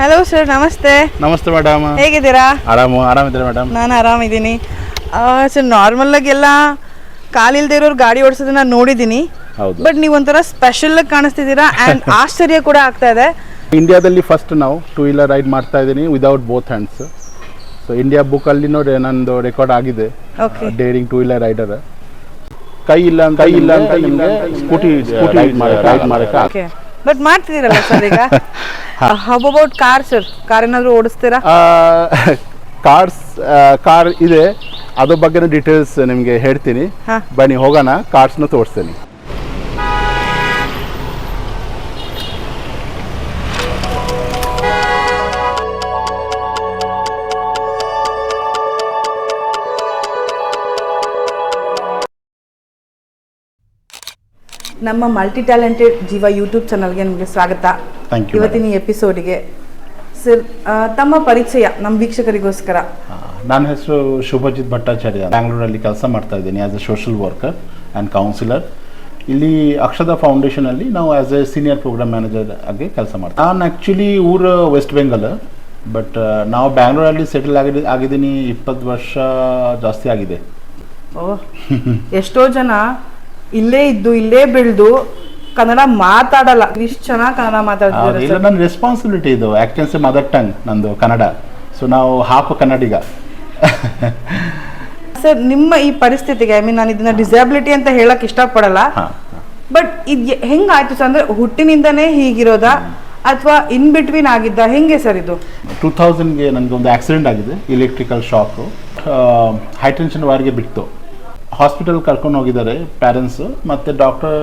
Hello sir ನಮಸ್ತೆ ನಮಸ್ತೆ madam ಹೇಗಿದ್ದೀರಾ? ಆರಾಮು ಆರಾಮಿದ್ದೀರಾ ಮೇಡಮ್ ನಾನು ಆರಾಮಿದ್ದೀನಿ. ಸರ್ ನಾರ್ಮಲ್ ಎಲ್ಲ ಕಾಲಿಲ್ದೇ ಇರೋರು ಗಾಡಿ ಓಡಿಸೋದನ್ನ ನೋಡಿದ್ದೀನಿ. ಹೌದು. ಬಟ್ ನೀವು ಒಂಥರ ಸ್ಪೆಷಲ್ ಆಗಿ ಕಾಣಿಸ್ತಿದ್ದೀರಾ ಆ್ಯಂಡ್ ಆಶ್ಚರ್ಯ ಕೂಡ ಆಗ್ತಾ ಇದೆ. ಇಂಡಿಯಾದಲ್ಲಿ ಫಸ್ಟ್ ನಾವು ಟೂ ವೀಲರ್ ರೈಡ್ ಮಾಡ್ತಾ ಇದ್ದೀನಿ without both hands so India ಬುಕ್ಕಲ್ಲಿ ನೋಡಿ ನಂದು ರೆಕಾರ್ಡ್ ಆಗಿದೆ. Okay daring two wheeler rider ಕೈ ಇಲ್ಲ ಅಂತ ಕೈ ಇಲ್ಲ ಅಂತ ನಿಮಗೆ ಸ್ಕೂಟಿ ಸ್ಕೂಟಿ ರೈಡ್ ಮಾಡೋಕ್ಕೆ ಬಟ್ ಮಾಡ್ತಿದ್ದೀರಲ್ಲ ಸರ್ ಈಗ? How about car sir car ಏನಾದರೂ ಓಡಿಸ್ತೀರಾ? ಕಾರ್ಸ್ ಕಾರ್ ಇದೆ. ಅದ್ರ ಬಗ್ಗೆ ಡೀಟೇಲ್ಸ್ ನಿಮಗೆ ಹೇಳ್ತೀನಿ. ಬನ್ನಿ ಹೋಗೋಣ. ಕಾರ್ಸ್ನ ತೋರಿಸ್ತೀನಿ. ನಮ್ಮ ಮಲ್ಟಿ ಟ್ಯಾಲೆಂಟೆಡ್ ಜೀವ ಯೂಟ್ಯೂಬ್ ಚಾನಲ್ಗೆ ನಿಮಗೆ ಸ್ವಾಗತ. ಥ್ಯಾಂಕ್ ಯು ಇವತ್ತಿನ ಎಪಿಸೋಡಿಗೆ ಸರ್ ತಮ್ಮ ಪರಿಚಯ ನಮ್ಮ ವೀಕ್ಷಕರಿಗೋಸ್ಕರ. ನನ್ನ ಹೆಸರು ಶುಭಜಿತ್ ಭಟ್ಟಾಚಾರ್ಯ. ಬ್ಯಾಂಗ್ಳೂರಲ್ಲಿ ಕೆಲಸ ಮಾಡ್ತಾ ಇದ್ದೀನಿ as a social worker and counsellor ಇಲ್ಲಿ ಅಕ್ಷದ ಫೌಂಡೇಶನಲ್ಲಿ ನಾವು as a senior programme manager ಆಗಿ ಕೆಲಸ ಮಾಡ್ತೀನಿ ನಾನು ಆ್ಯಕ್ಚುಲಿ ಊರು ವೆಸ್ಟ್ ಬೆಂಗಾಲ್ ಬಟ್ ನಾವು ಬ್ಯಾಂಗ್ಳೂರಲ್ಲಿ ಸೆಟಲ್ ಆಗಿ ಆಗಿದ್ದೀನಿ ಇಪ್ಪತ್ತು ವರ್ಷ ಜಾಸ್ತಿ ಆಗಿದೆ. ಓಹ್ ಎಷ್ಟೋ ಜನ ಇಲ್ಲೇ ಇದ್ದು ಇಲ್ಲೇ ಬೆಳೆದು ಕನ್ನಡ ಮಾತಾಡಲ್ಲ. ಇಷ್ಟು ಚೆನ್ನಾಗಿ ಕನ್ನಡ ಮಾತಾಡ್ತಿದ್ದಾರೆ ಇಲ್ಲ ನನ್ನ ರೆಸ್ಪಾನ್ಸಿಬಿಲಿಟಿ ಇದು. ಆ್ಯಕ್ಟೆನ್ಸ್ ಮದರ್ ಟಂಗ್ ನಂದು ಕನ್ನಡ. ಸೊ ನಾವು ಹಾಫ್ ಕನ್ನಡಿಗ. ಸರ್ ನಿಮ್ಮ ಈ ಪರಿಸ್ಥಿತಿಗೆ ಐ ಮೀನ್ ನಾನು ಇದನ್ನ ಡಿಸಬಿಲಿಟಿ ಅಂತ ಹೇಳಕ್ ಇಷ್ಟಪಡಲ್ಲ. ಬಟ್ ಇದು ಹೆಂಗಾಯ್ತು ಸರ್? ಅಂದ್ರೆ ಹುಟ್ಟಿನಿಂದನೇ ಹೀಗಿರೋದಾ ಅಥವಾ ಇನ್ ಬಿಟ್ವೀನ್ ಆಗಿದ್ದ? ಹೆಂಗೆ ಸರ್ ಇದು? ಟೂ ತೌಸಂಡ್ಗೆ ನನಗೆ ಒಂದು ಆಕ್ಸಿಡೆಂಟ್ ಆಗಿದೆ ಇಲೆಕ್ಟ್ರಿಕಲ್ ಶಾಕು ಹೈ ಟೆನ್ಷನ್ ವಾರ್ಗೆ ಬಿಟ್ಟು ಹಾಸ್ಪಿಟಲ್ ಕರ್ಕೊಂಡು ಹೋಗಿದ್ದಾರೆ ಪ್ಯಾರೆಂಟ್ಸು ಮತ್ತೆ ಡಾಕ್ಟರ್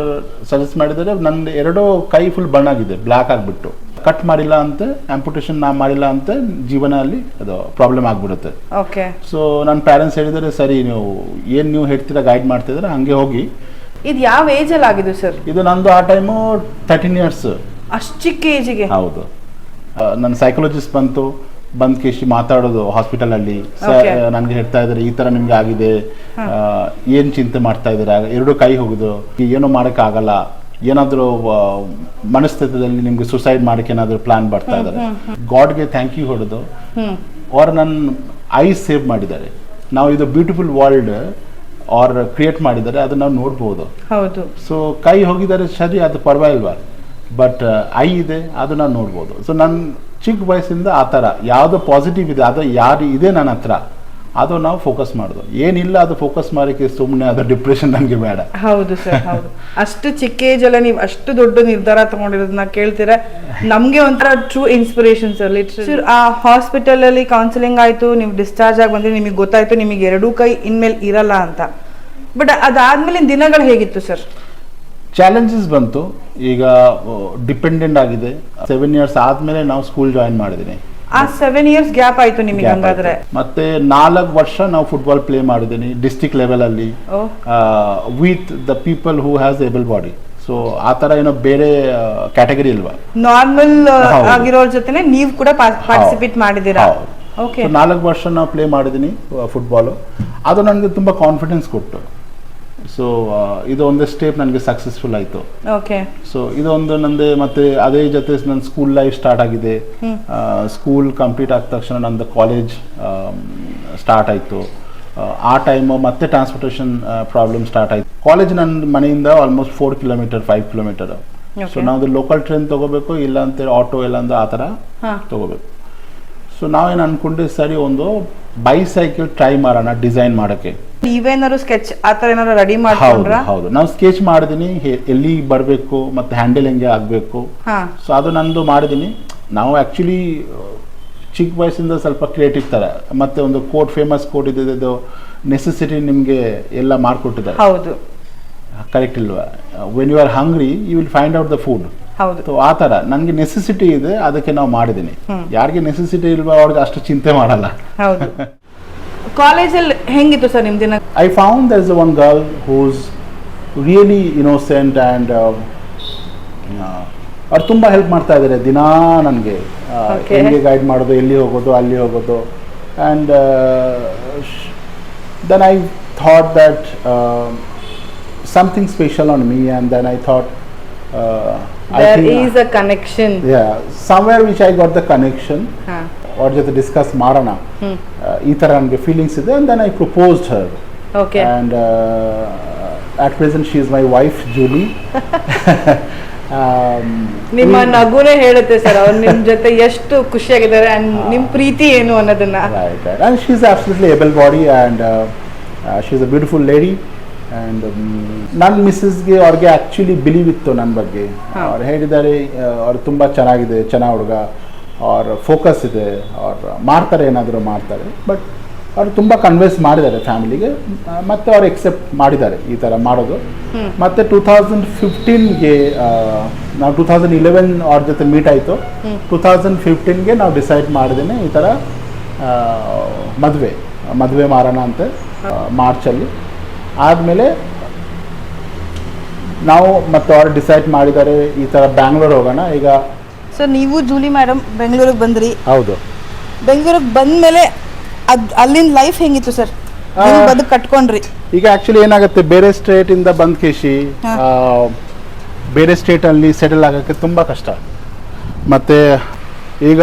ಸಜೆಸ್ಟ್ ಮಾಡಿದ್ದಾರೆ ನನ್ನ ಎರಡು ಕೈ ಫುಲ್ ಬಣ್ಣಾಗಿದೆ ಬ್ಲ್ಯಾಕ್ ಆಗಿಬಿಟ್ಟು. ಕಟ್ ಮಾಡಿಲ್ಲ ಅಂತ ಆಂಪುಟೇಷನ್ ನಾ ಮಾಡಿಲ್ಲ ಅಂತ ಜೀವನ ಅಲ್ಲಿ ಅದು ಪ್ರಾಬ್ಲಮ್ ಆಗ್ಬಿಡುತ್ತೆ. ಓಕೆ ಸೊ ನನ್ನ ಪ್ಯಾರೆಂಟ್ಸ್ ಹೇಳಿದರೆ ಸರಿ ನೀವು ಏನು ನೀವು ಹೇಳ್ತೀರಾ ಗೈಡ್ ಮಾಡ್ತಿದ್ರೆ ಹಂಗೆ ಹೋಗಿ. ಇದು ಯಾವ ಏಜ್ ಅಲ್ಲಿ ಆಗಿದೆ ಸರ್ ಇದು ನಂದು ಆ ಟೈಮು ತರ್ಟೀನ್ ಇಯರ್ಸ್ ಅಷ್ಟು ಚಿಕ್ಕ ಏಜಿಗೆ ಹೌದು. ನನ್ನ ಸೈಕಾಲಜಿಸ್ಟ್ ಬಂತು. ಬಂದ್ ಕೇಶಿ ಮಾತಾಡೋದು ಹಾಸ್ಪಿಟಲ್ ಅಲ್ಲಿ ನನ್ಗೆ ಹೇಳ್ತಾ ಇದಾರೆ ಈ ತರ ನಿಮ್ಗೆ ಆಗಿದೆ. ಏನ್ ಚಿಂತೆ ಮಾಡ್ತಾ ಇದ್ದೀರಾ ಎರಡು ಕೈ ಹೋಗುದು. ಏನು ಮಾಡಕ್ ಆಗಲ್ಲ. ಏನಾದರೂ ಮನಸ್ಥಿತದಲ್ಲಿ ನಿಮ್ಗೆ ಸುಸೈಡ್ ಮಾಡಕ್ಕೆ ಏನಾದ್ರು ಪ್ಲಾನ್ ಬರ್ತಾ ಇದ್ದಾರೆ ಗಾಡ್ಗೆ ಥ್ಯಾಂಕ್ ಯು ಹೊಡೆದು ಓರ್ ಅವ್ರು ನನ್ನ ಐ ಸೇವ್ ಮಾಡಿದ್ದಾರೆ. ನಾವು ಇದು ಬ್ಯೂಟಿಫುಲ್ ವರ್ಲ್ಡ್ ಆರ್ ಕ್ರಿಯೇಟ್ ಮಾಡಿದ್ದಾರೆ ಅದನ್ನ ನಾವು ನೋಡ್ಬೋದು. ಹೌದು. ಸೊ ಕೈ ಹೋಗಿದ್ದಾರೆ ಸರಿ ಅದು ಪರವಾಗಿಲ್ವಾ? ಬಟ್ ಐ ಇದೆ ಅದನ್ನ ನಾನು ನೋಡ್ಬೋದು. ಸೊ ನನ್ನ ಚಿಕ್ಕ ವಯಸ್ಸಿಂದ ಆ ಥರ. ಯಾವುದು ಪಾಸಿಟಿವ್ ಇದೆ ಅದು ಯಾರು ಇದೆ ನನ್ನ ಹತ್ರ. ಅದು ನಾವು ಫೋಕಸ್ ಮಾಡೋದು. ಏನಿಲ್ಲ ಅದು ಫೋಕಸ್ ಮಾಡೋಕ್ಕೆ ಸುಮ್ಮನೆ ಅದು ಡಿಪ್ರೆಷನ್ ನನಗೆ ಬೇಡ. ಹೌದು ಸರ್ ಹೌದು. ಅಷ್ಟು ಚಿಕ್ಕ ಏಜ್ ಅಲ್ಲ ನೀವು ಅಷ್ಟು ದೊಡ್ಡ ನಿರ್ಧಾರ ತಗೊಂಡಿರೋದನ್ನ ಕೇಳ್ತೀರಾ. ನಮಗೆ ಒಂಥರ ಟ್ರೂ ಇನ್ಸ್ಪಿರೇಷನ್ ಸರ್ ಸರ್ ಆ ಹಾಸ್ಪಿಟಲ್ ಅಲ್ಲಿ ಕೌನ್ಸಿಲಿಂಗ್ ಆಯಿತು ನೀವು ಡಿಸ್ಚಾರ್ಜ್ ಆಗಿ ಬಂದ್ರೆ ನಿಮಗೆ ಗೊತ್ತಾಯ್ತು ನಿಮಗೆ ಎರಡೂ ಕೈ ಇನ್ಮೇಲೆ ಇರಲ್ಲ ಅಂತ. ಬಟ್ ಅದಾದ್ಮೇಲಿನ ದಿನಗಳು ಹೇಗಿತ್ತು ಸರ್ ಚಾಲೆಂಜಸ್ ಬಂತು. ಈಗ ಡಿಪೆಂಡೆಂಟ್ ಆಗಿದೆ. ಸೆವೆನ್ ಇಯರ್ಸ್ ಆದ್ಮೇಲೆ ನಾವು ಸ್ಕೂಲ್ ಜಾಯಿನ್ ಮಾಡಿದೀನಿ. ಆ ಸೆವೆನ್ ಇಯರ್ಸ್ ಗ್ಯಾಪ್ ಆಯ್ತು ನಿಮಗೆ ಹಂಗಾದ್ರೆ? ಮತ್ತೆ ನಾಲ್ಕು ವರ್ಷ ನಾವು ಫುಟ್ಬಾಲ್ ಪ್ಲೇ ಮಾಡಿದ್ದೀನಿ ಡಿಸ್ಟಿಕ್ ಲೆವೆಲ್ ಅಲ್ಲಿ. With the people who has able body so ಆ ತರ ಏನೋ ಬೇರೆ ಕ್ಯಾಟಗರಿ ಇಲ್ವಾ ನಾರ್ಮಲ್. ಆಗಿರೋರ್ ಜೊತೆನೆ ನೀವು ಕೂಡ ಪಾರ್ಟಿಸಿಪೇಟ್ ಮಾಡಿದ್ದೀರಾ ನಾಲ್ಕು ವರ್ಷ ನಾವು ಪ್ಲೇ ಮಾಡಿದ್ದೀನಿ ಫುಟ್ಬಾಲು ಅದು ನನಗೆ ತುಂಬಾ ಕಾನ್ಫಿಡೆನ್ಸ್ ಕೊಟ್ಟು. ಸೊ ಇದು ಒಂದೇ ಸ್ಟೇಪ್ ನನಗೆ ಸಕ್ಸಸ್ಫುಲ್ ಆಯಿತು. ಓಕೆ ಸೊ ಇದೊಂದು ನಂದು ಮತ್ತೆ ಅದೇ ಜೊತೆ ನನ್ನ ಸ್ಕೂಲ್ ಲೈಫ್ ಸ್ಟಾರ್ಟ್ ಆಗಿದೆ. ಸ್ಕೂಲ್ ಕಂಪ್ಲೀಟ್ ಆದ ತಕ್ಷಣ ನಂದು ಕಾಲೇಜ್ ಸ್ಟಾರ್ಟ್ ಆಯಿತು. ಆ ಟೈಮು ಮತ್ತೆ ಟ್ರಾನ್ಸ್ಪೋರ್ಟೇಷನ್ ಪ್ರಾಬ್ಲಮ್ ಸ್ಟಾರ್ಟ್ ಆಯಿತು. ಕಾಲೇಜ್ ನನ್ನ ಮನೆಯಿಂದ almost four kilometre five kilometre so. ನಾವು ಲೋಕಲ್ ಟ್ರೈನ್ ತೊಗೋಬೇಕು ಇಲ್ಲ ಅಂತ ಆಟೋ ಇಲ್ಲ ಅಂದ್ರೆ ಆ ಥರ ತೊಗೋಬೇಕು. ಸೊ ನಾವೇನು ಅಂದ್ಕೊಂಡೆ ಸರಿ ಒಂದು ಬೈಸೈಕಲ್ ಟ್ರೈ ಮಾಡೋಣ ಡಿಸೈನ್ ಮಾಡೋಕ್ಕೆ. ನೀವೇನಾದ್ರು ಸ್ಕೆಚ್ ಆ ತರ ಏನಾದ್ರು ರೆಡಿ ಹೌದು ಮಾಡ್ಕೊಂಡ್ರ? ಹೌದು ನಾವು ಸ್ಕೆಚ್ ಮಾಡಿದೀನಿ ಎಲ್ಲಿ ಬರಬೇಕು ಮತ್ತೆ ಹ್ಯಾಂಡಲ್ ಹೆಂಗೆ ಆಗಬೇಕು. ಹಾ. ಸೊ ಅದು ನಂದು ಮಾಡಿದೀನಿ. ನಾವು ಆ್ಯಕ್ಚುಲಿ ಚಿಕ್ಕ ವಯಸ್ಸಿಂದ ಸ್ವಲ್ಪ ಕ್ರಿಯೇಟಿವ್ ಥರ ಮತ್ತೆ ಒಂದು ಕೋಟ್ ಫೇಮಸ್ ಕೋಟ್ ಇದ್ದಿದ್ದು ಇದು ನೆಸೆಸಿಟಿ ನಿಮಗೆ ಎಲ್ಲ ಮಾಡಿಕೊಟ್ಟಿದ್ದಾರೆ. ಹೌದು. ಕರೆಕ್ಟ್ ಇಲ್ವಾ? When you are hungry you will find out the food ಹೌದು. ಸೊ ಆ ಥರ ನನಗೆ ನೆಸೆಸಿಟಿ ಇದೆ ಅದಕ್ಕೆ ನಾವು ಮಾಡಿದ್ದೀನಿ ಯಾರಿಗೆ ನೆಸೆಸಿಟಿ ಇಲ್ವಾ ಅವ್ರಿಗೆ ಅಷ್ಟು ಚಿಂತೆ ಮಾಡಲ್ಲ. ಹೌದು. ಕಾಲೇಜಲ್ಲಿ ಹೆಂಗಿತ್ತು ಸರ್ ನಿಮ್ಮ ದಿನ? I found there's one girl who's really innocent and uh, ಅವ್ರು ತುಂಬ ಹೆಲ್ಪ್ ಮಾಡ್ತಾ ಇದ್ದಾರೆ ದಿನಾ ನನಗೆ. ಹೆಂಗೆ ಗೈಡ್ ಮಾಡೋದು ಎಲ್ಲಿ ಹೋಗೋದು ಅಲ್ಲಿ ಹೋಗೋದು. And then I thought that something special on me and then I thought uh, I which I got the connection yeah, somewhere which I got the connection. ಹಾ ಅವ್ರ ಜೊತೆ ಡಿಸ್ಕಸ್ ಮಾಡೋಣ. ಈ ಥರ ನನಗೆ ಫೀಲಿಂಗ್ಸ್ ಇದೆ and then I proposed her okay and at present she is my wife Julie ನಿಮ್ಮ ನಗುನೇ ಹೇಳುತ್ತೆ ಸರ್ ಅವ್ರು ನಿಮ್ಮ ಜೊತೆ ಎಷ್ಟು ಖುಷಿಯಾಗಿದ್ದಾರೆ ಆ್ಯಂಡ್ ನಿಮ್ಮ ಪ್ರೀತಿ ಏನು ಅನ್ನೋದನ್ನ. And she's absolutely able body and uh, uh, she's a beautiful lady. And ನನ್ನ ಮಿಸ್ಸಸ್ಗೆ ಅವ್ರಿಗೆ ಆ್ಯಕ್ಚುಲಿ ಬಿಲೀವ್ ಇತ್ತು ನನ್ನ ಬಗ್ಗೆ. ಅವ್ರು ಹೇಳಿದ್ದಾರೆ ಅವ್ರು ತುಂಬ ಚೆನ್ನಾಗಿದೆ ಚೆನ್ನಾಗಿ ಹುಡುಗ. ಅವ್ರ ಫೋಕಸ್ ಇದೆ ಅವ್ರು ಮಾಡ್ತಾರೆ ಏನಾದರೂ ಮಾಡ್ತಾರೆ. ಬಟ್ ಅವ್ರು ತುಂಬ ಕನ್ವಿನ್ಸ್ ಮಾಡಿದ್ದಾರೆ ಫ್ಯಾಮಿಲಿಗೆ ಮತ್ತೆ ಅವ್ರು ಎಕ್ಸೆಪ್ಟ್ ಮಾಡಿದ್ದಾರೆ ಈ ಥರ ಮಾಡೋದು. ಮತ್ತೆ ಟೂ ತೌಸಂಡ್ ಫಿಫ್ಟೀನ್ಗೆ ನಾವು ಟೂ ತೌಸಂಡ್ ಇಲೆವೆನ್ ಅವ್ರ ಜೊತೆ ಮೀಟ್ ಆಯಿತು. ಟೂ ತೌಸಂಡ್ ಫಿಫ್ಟೀನ್ಗೆ ನಾವು ಡಿಸೈಡ್ ಮಾಡಿದ್ದೇನೆ ಈ ಥರ ಮದುವೆ ಮದುವೆ ಮಾರಣ ಅಂತ ಮಾರ್ಚಲ್ಲಿ. ಆದಮೇಲೆ ನಾವು ಮತ್ತು ಅವ್ರು ಡಿಸೈಡ್ ಮಾಡಿದ್ದಾರೆ ಈ ಥರ ಬ್ಯಾಂಗ್ಳೂರ್ ಹೋಗೋಣ. ಈಗ ಸೊ ನೀವು ಜೂಲಿ ಮೇಡಮ್ ಬೆಂಗಳೂರಿಗೆ ಬಂದ್ರಿ. ಹೌದು. ಬೆಂಗಳೂರಿಗೆ ಬಂದ್ಮೇಲೆ ಅದ್ ಅಲ್ಲಿನ ಲೈಫ್ ಹೆಂಗಿತ್ತು ಸರ್ ನೀವು ಬದುಕು ಕಟ್ಕೊಂಡ್ರಿ? ಈಗ ಆಕ್ಚುಲಿ ಏನಾಗುತ್ತೆ ಬೇರೆ ಸ್ಟೇಟ್ ಇಂದ ಬಂದ್ ಕೇಶಿ ಬೇರೆ ಆ, ಬೇರೆ ಸ್ಟೇಟಲ್ಲಿ ಸೆಟಲ್ ಆಗಕ್ಕೆ ತುಂಬಾ ಕಷ್ಟ. ಮತ್ತೆ ಈಗ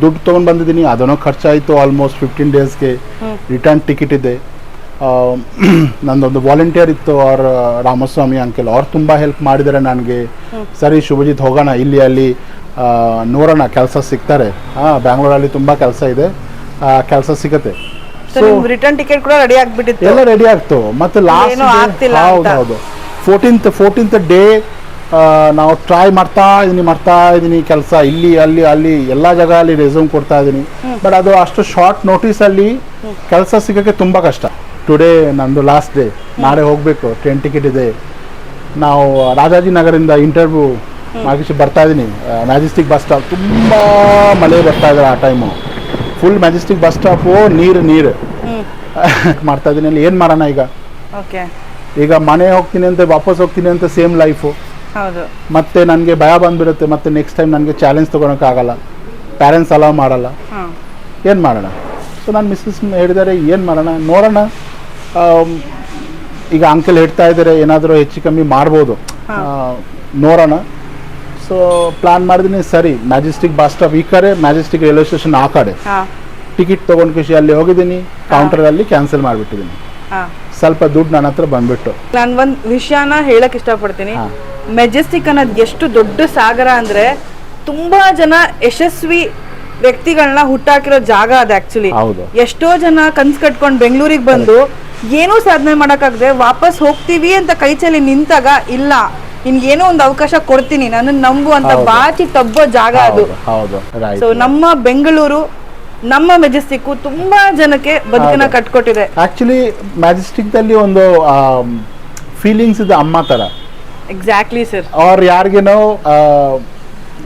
ದುಡ್ಡು ತಗೊಂಡ್ ಬಂದಿದ್ದೀನಿ ಅದನ್ನೂ ಖರ್ಚಾಯ್ತು ಆಲ್ಮೋಸ್ಟ್ ಫಿಫ್ಟೀನ್ ಡೇಸ್ಗೆ. ರಿಟರ್ನ್ ಟಿಕೆಟ್ ಇದೆ. ನಂದೊಂದು ವಾಲಂಟಿಯರ್ ಇತ್ತು ಅವ್ರ ರಾಮಸ್ವಾಮಿ ಅಂಕಲ್. ಅವ್ರು ತುಂಬ ಹೆಲ್ಪ್ ಮಾಡಿದರೆ ನನಗೆ. ಸರಿ ಶುಭಜಿತ್ ಹೋಗೋಣ. ಇಲ್ಲಿ ಅಲ್ಲಿ ನೋಡೋಣ. ಕೆಲಸ ಸಿಗ್ತಾರೆ. ಹಾಂ ಬ್ಯಾಂಗ್ಳೂರಲ್ಲಿ ತುಂಬ ಕೆಲಸ ಇದೆ. ಕೆಲಸ ಸಿಗುತ್ತೆ. ರಿಟರ್ನ್ ಟಿಕೆಟ್ ಕೂಡ ರೆಡಿ ಆಗ್ಬಿಟ್ಟಿತ್ತು. ಎಲ್ಲ ರೆಡಿ ಆಗ್ತು. ಮತ್ತೆ ಲಾಸ್ಟ್ ಹೌದು. ಹೌದು. ಫೋರ್ಟೀನ್ತ್ ಫೋರ್ಟೀನ್ತ್ ಡೇ ನಾವು ಟ್ರೈ ಮಾಡ್ತಾ ಇದೀನಿ ಮಾಡ್ತಾ ಇದೀನಿ ಕೆಲಸ. ಇಲ್ಲಿ ಅಲ್ಲಿ ಅಲ್ಲಿ ಎಲ್ಲ ಜಾಗ ಅಲ್ಲಿ ರೆಸ್ಯೂಮ್ ಕೊಡ್ತಾ ಇದೀನಿ. ಬಟ್ ಅದು ಅಷ್ಟು ಶಾರ್ಟ್ ನೋಟಿಸಲ್ಲಿ ಕೆಲಸ ಸಿಗೋಕ್ಕೆ ತುಂಬ ಕಷ್ಟ. ಟುಡೇ ನಂದು ಲಾಸ್ಟ್ ಡೇ ನಾಳೆ ಹೋಗಬೇಕು ಟ್ರೈನ್ ಟಿಕೆಟ್ ಇದೆ. ನಾವು ರಾಜಾಜಿನಗರಿಂದ ಇಂಟರ್ವ್ಯೂ ಮಾಗಿಸಿ ಬರ್ತಾ ಇದ್ದೀನಿ ಮ್ಯಾಜೆಸ್ಟಿಕ್ ಬಸ್ ಸ್ಟಾಪ್ ತುಂಬ ಮಳೆ ಬರ್ತಾ ಇದ್ದಾರೆ ಆ time full Majestic bus stop ನೀರು ನೀರು. ಮಾಡ್ತಾ ಇದ್ದೀನಿ ಅಲ್ಲಿ ಏನು ಮಾಡೋಣ ಈಗ? ಓಕೆ ಈಗ ಮನೆ ಹೋಗ್ತೀನಿ ಅಂತ ವಾಪಸ್ ಹೋಗ್ತೀನಿ ಅಂತ ಸೇಮ್ ಲೈಫು ಮತ್ತೆ ನನಗೆ ಭಯ ಬಂದ್ಬಿಡುತ್ತೆ. ಮತ್ತೆ ನೆಕ್ಸ್ಟ್ ಟೈಮ್ ನನಗೆ ಚಾಲೆಂಜ್ ತೊಗೊಳಕ್ಕಾಗಲ್ಲ ಪ್ಯಾರೆಂಟ್ಸ್ ಅಲೌ ಮಾಡಲ್ಲ. ಏನು ಮಾಡೋಣ? ಸೊ ನಾನು ಮಿಸ್ಸಸ್ ಹೇಳಿದ್ದಾರೆ ಏನು ಮಾಡೋಣ? ನೋಡೋಣ. ಈಗ ಅಂಕಲ್ ಹೇಳ್ತಾ ಇದ್ದಾರೆ ಏನಾದರೂ ಹೆಚ್ಚು ಕಮ್ಮಿ ಮಾಡ್ಬೋದು. ನೋಡೋಣ. ಸೊ ಪ್ಲಾನ್ ಮಾಡಿದೀನಿ ಸರಿ. ಮ್ಯಾಜೆಸ್ಟಿಕ್ ಬಸ್ ಸ್ಟಾಪ್ ಈ ಕಡೆ ಮ್ಯಾಜೆಸ್ಟಿಕ್ ರೈಲ್ವೆ ಸ್ಟೇಷನ್ ಆ ಕಡೆ. ಟಿಕೆಟ್ ತೊಗೊಂಡು ಖುಷಿ ಅಲ್ಲಿ ಹೋಗಿದ್ದೀನಿ. ಕೌಂಟರಲ್ಲಿ ಕ್ಯಾನ್ಸಲ್ ಮಾಡಿಬಿಟ್ಟಿದ್ದೀನಿ. ಸ್ವಲ್ಪ ದುಡ್ಡು ನನ್ನ ಹತ್ರ ಬಂದ್ಬಿಟ್ಟು. ನಾನು ಒಂದು ವಿಷಯನ ಹೇಳಕ್ ಇಷ್ಟಪಡ್ತೀನಿ. ಮೆಜೆಸ್ಟಿಕ್ ಅನ್ನೋದು ಎಷ್ಟು ದೊಡ್ಡ ಸಾಗರ ಅಂದ್ರೆ ತುಂಬಾ ಜನ ಯಶಸ್ವಿ ವ್ಯಕ್ತಿಗಳನ್ನ ಹುಟ್ಟಾಕಿರೋ ಜಾಗ ಅದು ಆಕ್ಚುಲಿ ಹೌದು. ಎಷ್ಟೋ ಜನ ಕನ್ಸ್ ಕಟ್ಕೊಂಡು ಬೆಂಗಳೂರಿಗೆ ಬಂದು ಏನೂ ಸಾಧನೆ ಮಾಡೋಕ್ಕಾಗದೆ ವಾಪಸ್ ಹೋಗ್ತೀವಿ ಅಂತ ಕೈ ಚಲಿ ನಿಂತಾಗ ಇಲ್ಲ ಏನೋ ಒಂದು ಅವಕಾಶ ಕೊಡ್ತೀನಿ ನನ್ನ ನಂಬು ಅಂತ. ಬಾಚಿ ತಬ್ಬೋ ಜಾಗ ಅದು. ಹೌದು ಸೊ ನಮ್ಮ ಬೆಂಗಳೂರು ನಮ್ಮ ಮೆಜೆಸ್ಟಿಕ್ ತುಂಬಾ ಜನಕ್ಕೆ ಬದುಕನ್ನ ಹೌದು. ಕಟ್ಕೊಟ್ಟಿದೆ. ಆಕ್ಚುಲಿ ಮ್ಯಾಜೆಸ್ಟಿಕ್ದಲ್ಲಿ ಒಂದು ಫೀಲಿಂಗ್ಸ್ ಇದೆ ಅಮ್ಮ ತರ. ಎಕ್ಸಾಕ್ಟ್ಲಿ ಸರ್ ಅವ್ರು ಯಾರಿಗೇನೋ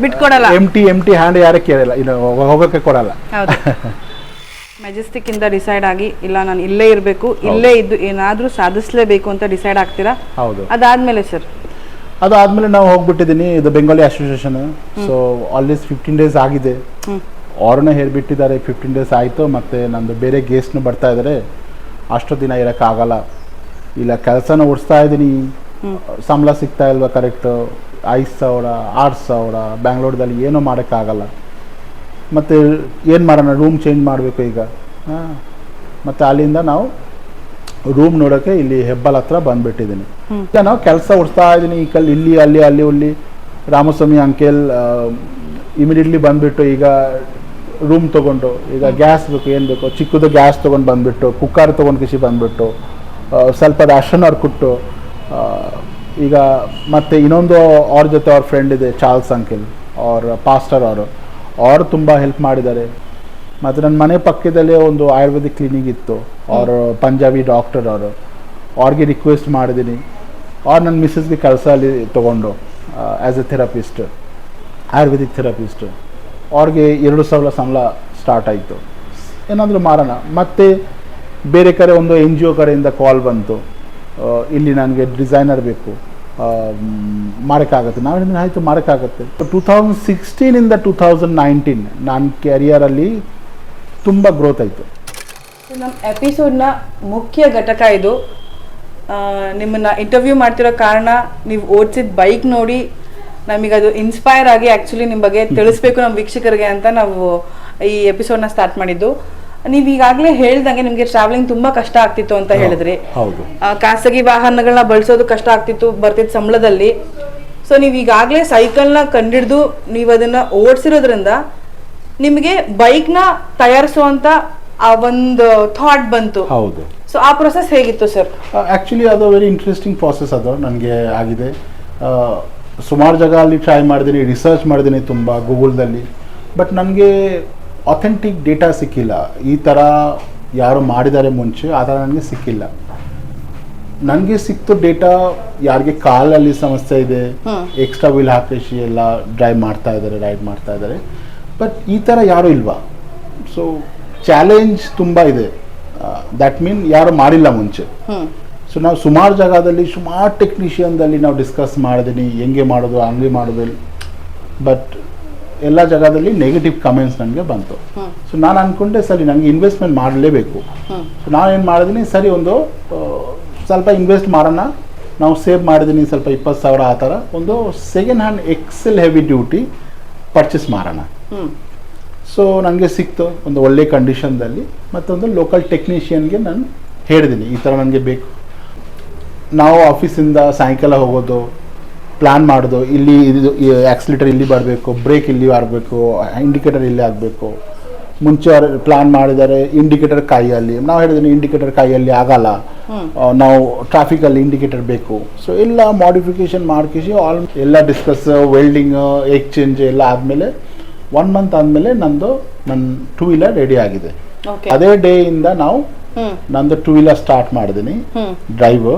ಬಿಟ್ಕೊಡಲ್ಲ. Empty empty empty hand ಯಾರೇ ಕೇಳಲ್ಲ ಇನ್ನು ಹೋಗೋಕೆ ಕೊಡಲ್ಲ. ಹೌದು. ಮೆಜೆಸ್ಟಿಕ್ ಇಂದ ಡಿಸೈಡ್ ಆಗಿ ಇಲ್ಲ ನಾನು ಇಲ್ಲೇ ಇರಬೇಕು ಇಲ್ಲೇ ಇದ್ದು ಏನಾದ್ರೂ ಸಾಧಿಸಲೇಬೇಕು ಅಂತ ಡಿಸೈಡ್ ಆಗ್ತೀರಾ? ಹೌದು. ಅದಾದ್ಮೇಲೆ ಸರ್ ಅದಾದ್ಮೇಲೆ ನಾವು ಹೋಗ್ಬಿಟ್ಟಿದ್ದೀನಿ ಇದು Bengali association so always fifteen days ಆಗಿದೆ. ಅವ್ರನ್ನೇ ಹೇಳ್ಬಿಟ್ಟಿದ್ದಾರೆ ಫಿಫ್ಟೀನ್ ಡೇಸ್ ಆಯಿತು ಮತ್ತು ನಂದು ಬೇರೆ ಗೇಸ್ಟ್ನು ಬರ್ತಾ ಇದ್ದಾರೆ ಅಷ್ಟು ದಿನ ಇರೋಕ್ಕಾಗಲ್ಲ ಇಲ್ಲ ಕೆಲಸನ ಓಡಿಸ್ತಾ ಇದ್ದೀನಿ. ಸಂಬಳ ಸಿಗ್ತಾ ಇಲ್ವಾ ಕರೆಕ್ಟು ಐದು ಸಾವಿರ ಆರು ಸಾವಿರ ಬ್ಯಾಂಗ್ಳೂರ್ದಲ್ಲಿ ಏನೂ ಮಾಡೋಕ್ಕಾಗಲ್ಲ. ಮತ್ತು ಏನು ಮಾಡೋಣ ರೂಮ್ ಚೇಂಜ್ ಮಾಡಬೇಕು ಈಗ. ಹಾಂ. ಮತ್ತು ಅಲ್ಲಿಂದ ನಾವು ರೂಮ್ ನೋಡೋಕ್ಕೆ ಇಲ್ಲಿ ಹೆಬ್ಬಲ್ ಹತ್ರ ಬಂದುಬಿಟ್ಟಿದ್ದೀನಿ. ಈಗ ನಾವು ಕೆಲಸ ಓಡಿಸ್ತಾ ಇದ್ದೀನಿ ಈ ಕಲ್ಲಿ ಇಲ್ಲಿ ಅಲ್ಲಿ ಅಲ್ಲಿ ಇಲ್ಲಿ ರಾಮಸ್ವಾಮಿ ಅಂಕೇಲ್ ಇಮಿಡಿಯೇಟ್ಲಿ ಬಂದುಬಿಟ್ಟು ಈಗ ರೂಮ್ ತೊಗೊಂಡು ಈಗ ಗ್ಯಾಸ್ ಬೇಕು ಏನು ಬೇಕು ಚಿಕ್ಕದು ಗ್ಯಾಸ್ ತೊಗೊಂಡು ಬಂದುಬಿಟ್ಟು ಕುಕ್ಕರ್ ತೊಗೊಂಡು ಕಿಸಿ ಬಂದುಬಿಟ್ಟು ಸ್ವಲ್ಪ ರ್ಯಾಷನ್ ಅವ್ರು ಕೊಟ್ಟು ಈಗ ಮತ್ತು ಇನ್ನೊಂದು ಅವ್ರ ಜೊತೆ ಅವ್ರ ಫ್ರೆಂಡ್ ಇದೆ ಚಾರ್ಲ್ಸ್ ಅಂಕೆಲ್ ಅವ್ರ ಪಾಸ್ಟರ್ ಅವರು. ಅವರು ತುಂಬ ಹೆಲ್ಪ್ ಮಾಡಿದ್ದಾರೆ. ಮತ್ತು ನನ್ನ ಮನೆ ಪಕ್ಕದಲ್ಲೇ ಒಂದು ಆಯುರ್ವೇದಿಕ್ ಕ್ಲಿನಿಕ್ ಇತ್ತು. ಅವರು ಪಂಜಾಬಿ ಡಾಕ್ಟರ್ ಅವರು. ಅವ್ರಿಗೆ ರಿಕ್ವೆಸ್ಟ್ ಮಾಡಿದ್ದೀನಿ. ಅವ್ರು ನನ್ನ ಮಿಸ್ಸಸ್ಗೆ ಕೆಲಸ ಅಲ್ಲಿ ತೊಗೊಂಡು as a therapist Ayurvedic therapist ಅವ್ರಿಗೆ ಎರಡು ಸಾವಿರ ಸಂಬಳ ಸ್ಟಾರ್ಟ್ ಆಯಿತು. ಏನಾದರೂ ಮಾರೋಣ. ಮತ್ತು ಬೇರೆ ಕಡೆ ಒಂದು ಎನ್ ಜಿ ಒ ಕಡೆಯಿಂದ ಕಾಲ್ ಬಂತು. ಇಲ್ಲಿ ನನಗೆ ಡಿಸೈನರ್ ಬೇಕು. ಮಾಡೋಕ್ಕಾಗತ್ತೆ ನಾವು ಹೇಳಿದ್ರೆ ಆಯಿತು ಮಾಡೋಕ್ಕಾಗತ್ತೆ ಟೂ ತೌಸಂಡ್ ಸಿಕ್ಸ್ಟೀನಿಂದ ಟೂ ತೌಸಂಡ್ ನೈನ್ಟೀನ್ ನನ್ನ ಕೆರಿಯರಲ್ಲಿ ತುಂಬ ಗ್ರೋತ್ ಆಯಿತು. ನಮ್ಮ ಎಪಿಸೋಡ್ನ ಮುಖ್ಯ ಘಟಕ ಇದು. ನಿಮ್ಮನ್ನ ಇಂಟರ್ವ್ಯೂ ಮಾಡ್ತಿರೋ ಕಾರಣ ನೀವು ಓಡಿಸಿದ ಬೈಕ್ ನೋಡಿ ನಮಗೆ ಅದು ಇನ್ಸ್ಪೈರ್ ಆಗಿ ಆ್ಯಕ್ಚುಲಿ ನಿಮ್ಮ ಬಗ್ಗೆ ತಿಳಿಸ್ಬೇಕು ನಮ್ಮ ವೀಕ್ಷಕರಿಗೆ ಅಂತ ನಾವು ಈ ಎಪಿಸೋಡ್ನ ಸ್ಟಾರ್ಟ್ ಮಾಡಿದ್ದು. ನೀವು ಈಗಾಗಲೇ ಹೇಳ್ದಂಗೆ ನಿಮಗೆ ಟ್ರಾವೆಲಿಂಗ್ ತುಂಬಾ ಕಷ್ಟ ಆಗ್ತಿತ್ತು ಅಂತ ಹೇಳಿದ್ರಿ. ಹೌದು. ಆ, ಖಾಸಗಿ ವಾಹನಗಳನ್ನ ಬಳಸೋದು ಕಷ್ಟ ಆಗ್ತಿತ್ತು ಬರ್ತಿದ್ ಸಂಬಳದಲ್ಲಿ. ಸೊ ನೀವು ಈಗಾಗಲೇ ಸೈಕಲ್ನ ಕಂಡಿಡ್ದು ನೀವು ಅದನ್ನ ಓಡಿಸಿರೋದ್ರಿಂದ ನಿಮಗೆ ಬೈಕ್ನ ತಯಾರಿಸುವಂತ ಆ ಒಂದು ಥಾಟ್ ಬಂತು. ಹೌದು. ಸೊ ಆ ಪ್ರೊಸೆಸ್ ಹೇಗಿತ್ತು ಸರ್ ಆ್ಯಕ್ಚುಲಿ ಅದು ವೆರಿ ಇಂಟ್ರೆಸ್ಟಿಂಗ್ ಪ್ರಾಸೆಸ್ ಅದು ನನಗೆ ಆಗಿದೆ. ಸುಮಾರು ಜಾಗ ಅಲ್ಲಿ ಟ್ರೈ ಮಾಡಿದ್ದೀನಿ ರಿಸರ್ಚ್ ಮಾಡಿದ್ದೀನಿ ತುಂಬ ಗೂಗಲ್ದಲ್ಲಿ ಬಟ್ ನನಗೆ ಅಥೆಂಟಿಕ್ ಡೇಟಾ ಸಿಕ್ಕಿಲ್ಲ. ಈ ಥರ ಯಾರು ಮಾಡಿದ್ದಾರೆ ಮುಂಚೆ ಆ ಥರ ನನಗೆ ಸಿಕ್ಕಿಲ್ಲ. ನನಗೆ ಸಿಕ್ತು ಡೇಟಾ ಯಾರಿಗೆ ಕಾಲಲ್ಲಿ ಸಮಸ್ಯೆ ಇದೆ ಎಕ್ಸ್ಟ್ರಾ ವೀಲ್ ಹಾಕಿಸಿ ಎಲ್ಲ ಡ್ರೈವ್ ಮಾಡ್ತಾ ಇದ್ದಾರೆ ರೈಡ್ ಮಾಡ್ತಾ ಇದ್ದಾರೆ. ಬಟ್ ಈ ಥರ ಯಾರು ಇಲ್ವಾ? ಸೊ ಚಾಲೆಂಜ್ ತುಂಬ ಇದೆ. ದ್ಯಾಟ್ ಮೀನ್ ಯಾರು ಮಾಡಿಲ್ಲ ಮುಂಚೆ. ಸೊ ನಾವು ಸುಮಾರು ಜಾಗದಲ್ಲಿ ಸುಮಾರು ಟೆಕ್ನಿಷಿಯನ್ದಲ್ಲಿ ನಾವು ಡಿಸ್ಕಸ್ ಮಾಡಿದ್ದೀನಿ ಹೆಂಗೆ ಮಾಡೋದು ಹಂಗೆ ಮಾಡೋದು. ಬಟ್ ಎಲ್ಲ ಜಾಗದಲ್ಲಿ ನೆಗೆಟಿವ್ ಕಮೆಂಟ್ಸ್ ನನಗೆ ಬಂತು. ಸೊ ನಾನು ಅಂದ್ಕೊಂಡೆ ಸರಿ ನನಗೆ ಇನ್ವೆಸ್ಟ್ಮೆಂಟ್ ಮಾಡಲೇಬೇಕು. ಸೊ ನಾನೇನು ಮಾಡಿದ್ದೀನಿ ಸರಿ ಒಂದು ಸ್ವಲ್ಪ ಇನ್ವೆಸ್ಟ್ ಮಾಡೋಣ. ನಾವು ಸೇವ್ ಮಾಡಿದ್ದೀನಿ ಸ್ವಲ್ಪ ಇಪ್ಪತ್ತು ಸಾವಿರ ಆ ಥರ. ಒಂದು second hand XL heavy duty purchase ಮಾಡೋಣ. ಸೊ ನನಗೆ ಸಿಕ್ತು ಒಂದು ಒಳ್ಳೆ ಕಂಡೀಷನ್ದಲ್ಲಿ ಮತ್ತೊಂದು ಲೋಕಲ್ ಟೆಕ್ನಿಷಿಯನ್ಗೆ ನಾನು ಹೇಳಿದ್ದೀನಿ ಈ ಥರ ನನಗೆ ಬೇಕು. ನಾವು ಆಫೀಸಿಂದ ಸಾಯಂಕಾಲ ಹೋಗೋದು ಪ್ಲ್ಯಾನ್ ಮಾಡೋದು ಇಲ್ಲಿ ಇದು ಆಕ್ಸಿಲೇಟರ್ ಇಲ್ಲಿ ಬರಬೇಕು ಬ್ರೇಕ್ ಇಲ್ಲಿ ಬರಬೇಕು ಇಂಡಿಕೇಟರ್ ಇಲ್ಲಿ ಆಗಬೇಕು. ಮುಂಚೆ ಅವ್ರು ಪ್ಲ್ಯಾನ್ ಮಾಡಿದ್ದಾರೆ ಇಂಡಿಕೇಟರ್ ಕೈಯಲ್ಲಿ. ನಾವು ಹೇಳಿದ್ರೆ ಇಂಡಿಕೇಟರ್ ಕೈಯಲ್ಲಿ ಆಗಲ್ಲ. ನಾವು ಟ್ರಾಫಿಕಲ್ಲಿ ಇಂಡಿಕೇಟರ್ ಬೇಕು. ಸೊ ಎಲ್ಲ ಮಾಡಿಫಿಕೇಶನ್ ಮಾಡ್ಕಿಸಿ ಆಲ್ ಎಲ್ಲ ಡಿಸ್ಕಸ್ ವೆಲ್ಡಿಂಗ್ ಎಕ್ಸ್ಚೇಂಜ್ ಎಲ್ಲ ಆದಮೇಲೆ ಒನ್ ಮಂತ್ ಆದಮೇಲೆ ನಂದು ನನ್ನ ಟೂ ವೀಲರ್ ರೆಡಿ ಆಗಿದೆ. ಓಕೆ ಅದೇ ಇಂದ ನಾವು ನಂದು ಟೂ ವೀಲರ್ ಸ್ಟಾರ್ಟ್ ಮಾಡಿದ್ದೀನಿ ಡ್ರೈವ್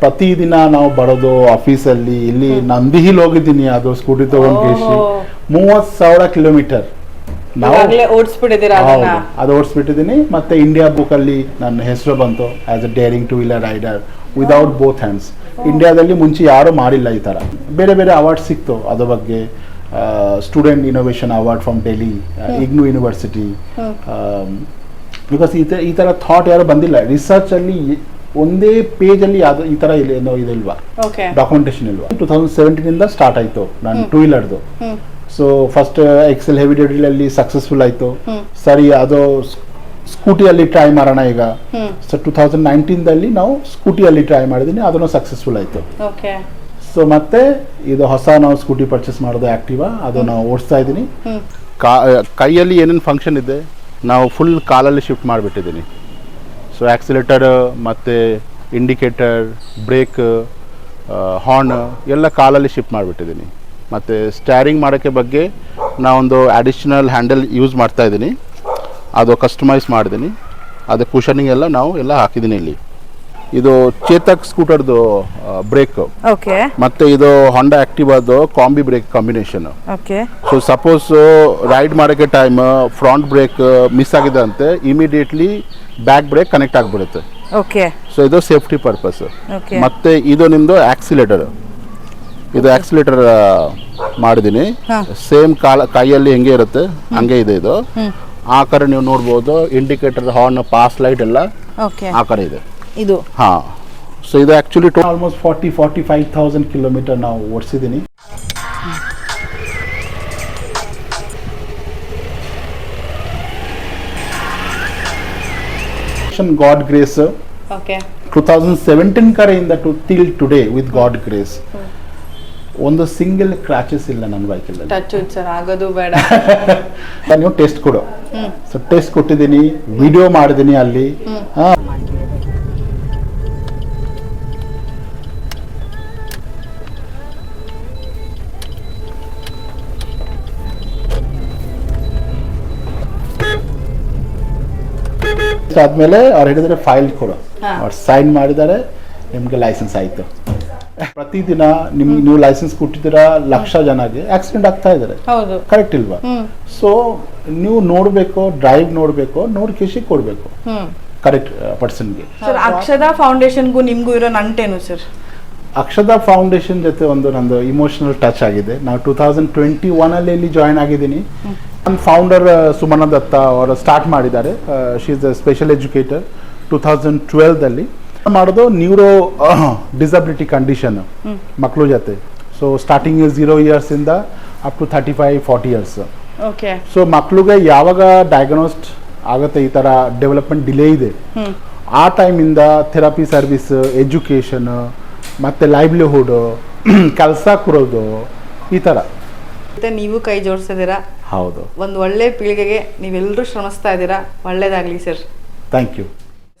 ಪ್ರತಿದಿನ ನಾವು ಬರೋದು ಆಫೀಸಲ್ಲಿ ಇಲ್ಲಿ ನಂದಿಹಿಲ್ ಹೋಗಿದ್ದೀನಿ ಅದು ಸ್ಕೂಟಿ ತಗೊಂಡು ಕೇಸಿ ಮೂವತ್ ಸಾವಿರ ಕಿಲೋಮೀಟರ್ ನಾವು ಹೌದು, ಅದು ಓಡಿಸ್ಬಿಟ್ಟಿದ್ದೀನಿ ಮತ್ತೆ ಇಂಡಿಯಾ ಬುಕ್ ಅಲ್ಲಿ ನನ್ನ ಹೆಸರು ಬಂತು as a daring two wheeler rider without both hands ಇಂಡಿಯಾದಲ್ಲಿ ಮುಂಚೆ ಯಾರು ಮಾಡಿಲ್ಲ ಈ ಥರ. ಬೇರೆ ಬೇರೆ ಅವಾರ್ಡ್ ಸಿಕ್ತು ಅದ್ರ ಬಗ್ಗೆ student innovation award from Delhi IGNOU university because ಈ ತರ ಈ ಥರ ಥಾಟ್ ಯಾರು ಬಂದಿಲ್ಲ. ರಿಸರ್ಚಲ್ಲಿ ಒಂದೇ ಪೇಜಲ್ಲಿ ಯಾವುದು ಈ ಥರ ಇಲ್ಲ ಏನೋ ಇದಿಲ್ವಾ ಡಾಕ್ಯುಮೆಂಟೇಶನ್ ಇಲ್ವಾ? ಟೂ ತೌಸಂಡ್ ಸೆವೆಂಟೀನಿಂದ ಸ್ಟಾರ್ಟ್ ಆಯಿತು ನಾನು ಟೂ ವೀಲರ್ದು ಸೊ ಫಸ್ಟ್ ಎಕ್ಸೆಲ್ ಹೆವಿ ಡ್ಯೂಟಿಲಲ್ಲಿ ಸಕ್ಸಸ್ಫುಲ್ ಆಯಿತು. ಸರಿ ಅದು ಸ್ಕೂಟಿಯಲ್ಲಿ ಟ್ರೈ ಮಾಡೋಣ ಈಗ. ಸೊ ಟೂ ತೌಸಂಡ್ ನೈನ್ಟೀನ್ದಲ್ಲಿ ನಾವು ಸ್ಕೂಟಿಯಲ್ಲಿ ಟ್ರೈ ಮಾಡಿದ್ದೀನಿ ಅದನ್ನು ಸಕ್ಸಸ್ಫುಲ್ ಆಯಿತು. ಸೊ ಮತ್ತೆ ಇದು ಹೊಸ ನಾವು ಸ್ಕೂಟಿ ಪರ್ಚೇಸ್ ಮಾಡೋದು ಆ್ಯಕ್ಟಿವಾ ಅದು ನಾವು ಓಡಿಸ್ತಾ ಇದ್ದೀನಿ. ಕೈಯಲ್ಲಿ ಏನೇನು ಫಂಕ್ಷನ್ ಇದೆ ನಾವು ಫುಲ್ ಕಾಲಲ್ಲಿ ಶಿಫ್ಟ್ ಮಾಡಿಬಿಟ್ಟಿದ್ದೀನಿ. ಸೊ ಆ್ಯಕ್ಸಿಲೇಟರ್ ಮತ್ತು ಇಂಡಿಕೇಟರ್ ಬ್ರೇಕ್ ಹಾರ್ನ್ ಎಲ್ಲ ಕಾಲಲ್ಲಿ ಶಿಫ್ಟ್ ಮಾಡಿಬಿಟ್ಟಿದ್ದೀನಿ. ಮತ್ತು ಸ್ಟ್ಯಾರಿಂಗ್ ಮಾಡೋಕ್ಕೆ ಬಗ್ಗೆ ನಾವೊಂದು ಅಡಿಷ್ನಲ್ ಹ್ಯಾಂಡಲ್ ಯೂಸ್ ಮಾಡ್ತಾ ಇದ್ದೀನಿ. ಅದು ಕಸ್ಟಮೈಸ್ ಮಾಡಿದ್ದೀನಿ. ಅದು ಕುಷನಿಂಗ್ ಎಲ್ಲ ನಾವು ಎಲ್ಲ ಹಾಕಿದ್ದೀನಿ ಇಲ್ಲಿ. ಇದು ಚೇತಕ್ ಸ್ಕೂಟರ್ದು ಬ್ರೇಕ್ ಓಕೆ ಮತ್ತೆ ಇದು Honda ಆ್ಯಕ್ಟಿವಾದು combi brake combination okay so suppose ride ಮಾಡೋಕ್ಕೆ ಟೈಮ್ ಫ್ರಂಟ್ ಬ್ರೇಕ್ ಮಿಸ್ ಆಗಿದೆ ಅಂತೆ ಇಮಿಡಿಯೇಟ್ಲಿ ಬ್ಯಾಕ್ ಬ್ರೇಕ್ ಕನೆಕ್ಟ್ ಆಗಿಬಿಡುತ್ತೆ. ಓಕೆ. ಸೊ ಇದು ಸೇಫ್ಟಿ ಪರ್ಪಸ್. ಓಕೆ. ಮತ್ತೆ ಇದು ನಿಮ್ಮದು ಆಕ್ಸಿಲೇಟರ್ ಇದು ಆಕ್ಸಿಲೇಟರ್ ಮಾಡಿದ್ದೀನಿ. ಸೇಮ್ ಕಾಲ ಕೈಯಲ್ಲಿ ಹೆಂಗೆ ಇರುತ್ತೆ? ಹಂಗೆ ಇದೆ ಇದು. ಆ ಕಡೆ ನೀವು ನೋಡ್ಬೋದು ಇಂಡಿಕೇಟರ್ ಹಾರ್ನ್ ಪಾಸ್ ಲೈಟ್ ಎಲ್ಲ ಓಕೆ. ಆ ಕಡೆ ಇದೆ. ಇದು? ಹಾಂ. ಸೊ ಇದು actually to almost forty forty five thousand kilometre ನಾವು ಓಡಿಸಿದ್ದೀನಿ. God grace two thousand seventeen ಕಡೆಯಿಂದ to till today with God grace ಒಂದು ಸಿಂಗಲ್ ಕ್ರಾಚಸ್ ಇಲ್ಲ ನನ್ನ ಬೈಕಲ್ಲಿ ಟಚ್ ಸರ್ ಆಗೋದು ಬೇಡ. ನೀವು ಟೆಸ್ಟ್ ಕೊಡು. ಸೊ ಟೆಸ್ಟ್ ಕೊಟ್ಟಿದ್ದೀನಿ ವಿಡಿಯೋ ಮಾಡಿದ್ದೀನಿ ಅಲ್ಲಿ. ಹಾ. ಆದ್ಮೇಲೆ ಅವ್ರು ಹೇಳಿದ್ರೆ ಫೈಲ್ ಕೊಡು. ಅವ್ರು ಸೈನ್ ಮಾಡಿದರೆ ನಿಮ್ಗೆ ಲೈಸೆನ್ಸ್ ಆಯ್ತು. ಪ್ರತಿದಿನ ನಿಮ್ಗೆ ನೀವು ಲೈಸೆನ್ಸ್ ಕೊಟ್ಟಿದ್ದೀರಾ ಲಕ್ಷ ಜನಗೆ ಆಕ್ಸಿಡೆಂಟ್ ಆಗ್ತಾ ಇದ್ದಾರೆ. ಹೌದು. ಕರೆಕ್ಟ್ ಇಲ್ವಾ? ಸೊ ನೀವು ನೋಡ್ಬೇಕು ಡ್ರೈವ್ ನೋಡ್ಬೇಕು ನೋಡಿ ಕೇಶಿ ಕೊಡಬೇಕು. ಕರೆಕ್ಟ್ ಪರ್ಸನ್ಗೆ ಸರ್ ಅಕ್ಷದ ಫೌಂಡೇಶನ್ಗೂ ನಿಮ್ಗೂ ಇರೋ ನಂಟೇನು ಸರ್ ಅಕ್ಷದ ಫೌಂಡೇಶನ್ ಜೊತೆ ಒಂದು ನಂದು ಇಮೋಷನಲ್ ಟಚ್ ಆಗಿದೆ. ನಾವು ಟೂ ತೌಸಂಡ್ ಟ್ವೆಂಟಿ ಒನ್ ಇಲ್ಲಿ ಜಾಯಿನ್ ಆಗಿದ್ದೀನಿ. ನನ್ನ ಫೌಂಡರ್ ಸುಮನ ದತ್ತ ಅವರು ಸ್ಟಾರ್ಟ್ ಮಾಡಿದ್ದಾರೆ. She is a special educator two thousand ಟ್ವೆಲ್ದಲ್ಲಿ ಮಾಡೋದು ನ್ಯೂರೋ ಡಿಸಬಿಲಿಟಿ ಕಂಡೀಷನ್ ಮಕ್ಕಳು ಜೊತೆ. ಸೊ ಸ್ಟಾರ್ಟಿಂಗ್ ಝೀರೋ ಇಂದ up to thirty five forty years okay so ಮಕ್ಕಳಿಗೆ ಯಾವಾಗ ಡಯಾಗ್ನೋಸ್ಟ್ ಆಗುತ್ತೆ ಈ ಥರ ಡೆವಲಪ್ಮೆಂಟ್ ಡಿಲೇ ಇದೆ. ಆ ಟೈಮಿಂದ ಥೆರಪಿ ಸರ್ವಿಸ್ ಎಜುಕೇಷನ್ ಮತ್ತು ಲೈವ್ಲಿಹುಡ್ ಕೆಲಸ ಕೊಡೋದು ಈ ಥರ ಮತ್ತೆ ನೀವು ಕೈ ಜೋಡಿಸಿದ್ದೀರಾ? ಹೌದು. ಒಂದು ಒಳ್ಳೆ ಪೀಳಿಗೆಗೆ ನೀವೆಲ್ಲರೂ ಶ್ರಮಿಸ್ತಾ ಇದ್ದೀರಾ? ಒಳ್ಳೇದಾಗಲಿ ಸರ್. Thank you.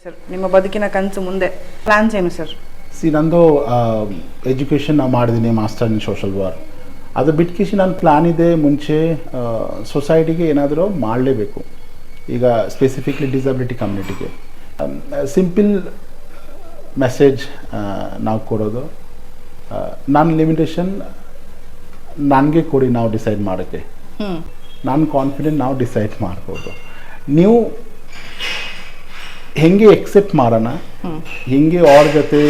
ಸರ್ ನಿಮ್ಮ ಬದುಕಿನ ಕನಸು ಮುಂದೆ. ಪ್ಲಾನ್ಸ್ ಏನು ಸರ್? ಸಿ ನಂದು ಎಜುಕೇಷನ್ ನಾವು ಮಾಡಿದ್ದೀನಿ ಮಾಸ್ಟರ್ ಇನ್ ಸೋಷಲ್ ವರ್ಕ್ ಅದು ಬಿಟ್ಕಿಸಿ ನನ್ನ ಪ್ಲ್ಯಾನ್ ಇದೆ ಮುಂಚೆ ಸೊಸೈಟಿಗೆ ಏನಾದರೂ ಮಾಡಲೇಬೇಕು. ಈಗ ಸ್ಪೆಸಿಫಿಕ್ಲಿ ಡಿಸಬಿಲಿಟಿ ಕಮ್ಯುನಿಟಿಗೆ. ಸಿಂಪಲ್ ಮೆಸೇಜ್ ನಾವು ಕೊಡೋದು. ನನ್ನ ಲಿಮಿಟೇಷನ್ ನನಗೆ ಕೊಡಿ ನಾವು ಡಿಸೈಡ್ ಮಾಡೋಕ್ಕೆ. ನನ್ನ ನಾನು ಕಾನ್ಫಿಡೆಂಟ್ ನಾವು ಡಿಸೈಡ್ ಮಾಡ್ಬೋದು. ನೀವು ಹೆಂಗೆ ಎಕ್ಸೆಪ್ಟ್ ಮಾಡೋಣ? ಹೆಂಗೆ ಅವ್ರ ಜೊತೆ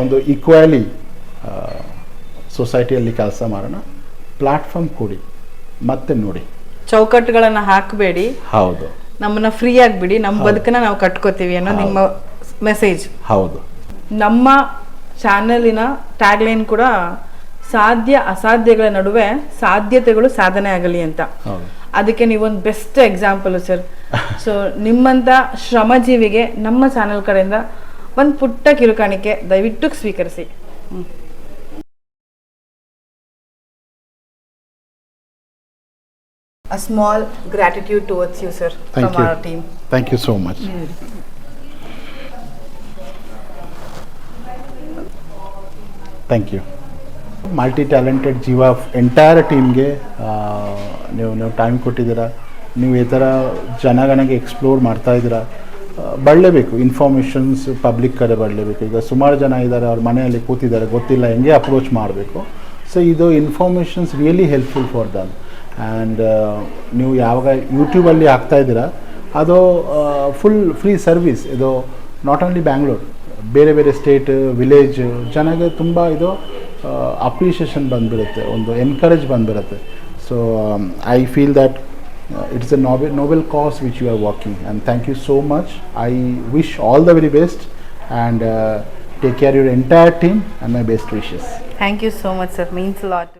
ಒಂದು ಈಕ್ವಾಲಿ ಸೊಸೈಟಿಯಲ್ಲಿ ಕೆಲಸ ಮಾಡೋಣ? ಪ್ಲಾಟ್ಫಾರ್ಮ್ ಕೊಡಿ ಮತ್ತೆ ನೋಡಿ. ಚೌಕಟ್ಟುಗಳನ್ನು ಹಾಕಬೇಡಿ. ಹೌದು. ನಮ್ಮನ್ನ ಫ್ರೀ ಆಗಿಬಿಡಿ. ನಮ್ಮ ಬದುಕನ್ನ ನಾವು ಕಟ್ಕೋತೀವಿ ಅನ್ನೋ ನಿಮ್ಮ ಮೆಸೇಜ್ ಹೌದು. ನಮ್ಮ ಚಾನಲಿನ ಟ್ಯಾಗ್ಲೈನ್ ಕೂಡ ಸಾಧ್ಯ ಅಸಾಧ್ಯಗಳ ನಡುವೆ ಸಾಧ್ಯತೆಗಳು ಸಾಧನೆ ಆಗಲಿ ಅಂತ. ಅದಕ್ಕೆ ನೀವೊಂದು ಬೆಸ್ಟ್ ಎಕ್ಸಾಂಪಲ್ ಸರ್ ಸೊ ನಿಮ್ಮಂತ ಶ್ರಮಜೀವಿಗೆ ನಮ್ಮ ಚಾನೆಲ್ ಕಡೆಯಿಂದ ಒಂದು ಪುಟ್ಟ ಕಿರುಕಾಣಿಕೆ ದಯವಿಟ್ಟು ಸ್ವೀಕರಿಸಿ. A small gratitude towards you sir thank from you our team thank you so much Thank you multi talented ಜೀವ ಎಂಟೈರ್ ಟೀಮ್ಗೆ ನೀವು ನೀವು ಟೈಮ್ ಕೊಟ್ಟಿದ್ದೀರಾ, ನೀವು ಈ ಥರ ಜನಗಣಗೆ ಎಕ್ಸ್ಪ್ಲೋರ್ ಮಾಡ್ತಾ ಇದ್ದೀರಾ ಬರಲೇಬೇಕು. ಇನ್ಫಾರ್ಮೇಷನ್ಸ್ ಪಬ್ಲಿಕ್ ಕಡೆ ಬರಲೇಬೇಕು. ಈಗ ಸುಮಾರು ಜನ ಇದ್ದಾರೆ, ಅವ್ರ ಮನೆಯಲ್ಲಿ ಕೂತಿದ್ದಾರೆ, ಗೊತ್ತಿಲ್ಲ, ಹೆಂಗೆ ಅಪ್ರೋಚ್ ಮಾಡಬೇಕು. ಸೊ ಇದು informations really helpful for them and ನೀವು ಯಾವಾಗ ಯೂಟ್ಯೂಬಲ್ಲಿ ಹಾಕ್ತಾ ಇದ್ದೀರಾ, ಅದು ಫುಲ್ ಫ್ರೀ ಸರ್ವಿಸ್ ಇದು ನಾಟ್ ಓನ್ಲಿ ಬ್ಯಾಂಗ್ಳೂರ್ ಬೇರೆ ಬೇರೆ ಸ್ಟೇಟ್ ವಿಲೇಜ್ ಜನಗೆ ತುಂಬ ಇದು ಅಪ್ರಿಷಿಯೇಷನ್ ಬಂದುಬಿಡುತ್ತೆ, ಒಂದು ಎನ್ಕರೇಜ್ ಬಂದುಬಿಡುತ್ತೆ. So I feel that it's a noble noble cause which you are walking and thank you so much I wish all the very best and take care your entire team and my best wishes thank you so much sir means lot